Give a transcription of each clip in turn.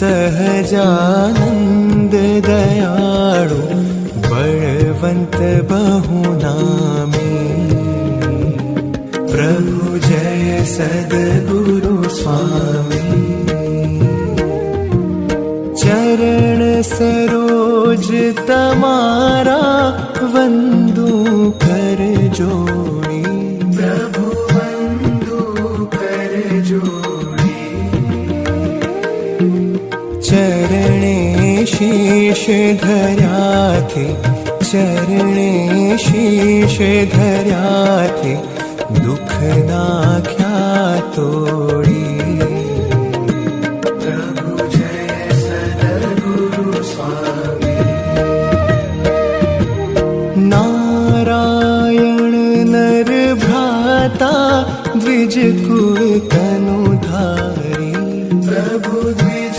सहजानन्द दयाळु बळवन्त बहुनामी। प्रभु जय सद्गुरु स्वामी। चरण सरोज तमारा वन्दु कर जोड़ी शीश धर्याथे चरणे शीश धर्याथे दुख नाख्या तोड़ी प्रभु जय नारायण नर भ्राता द्विज कुल तनु धारी। प्रभु द्विज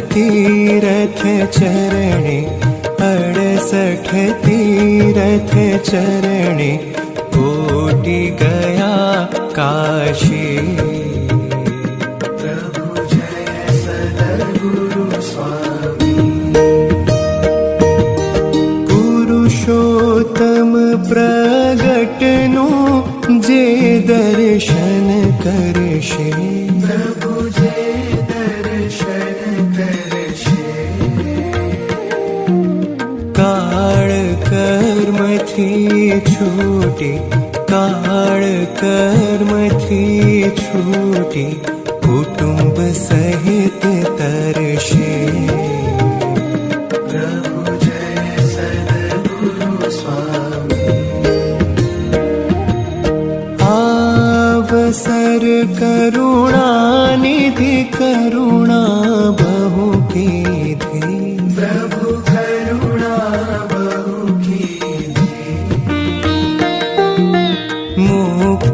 तीरथ चरणे अड़सठ तीरथ चरणे कोटि गया काशी। प्रभु जय सद्गुरु स्वामी। पुरुषोत्तम प्रगटनु जे दर्शन करशे काळ कर्मथी छूटी काळ कर्मथी छूटी कुटुंब सहित तरशे। प्रभु जय सद्गुरु स्वामी। आवसर करुणा निधि करुणा बहु कीधी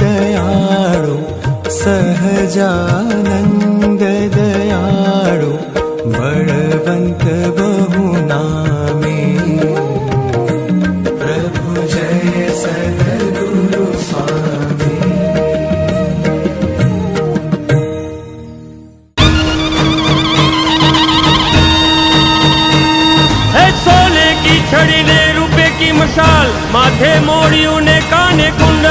दयाळु सहजानन्द ঘোষাল মাঝে মরিউনে কানে কুন্ড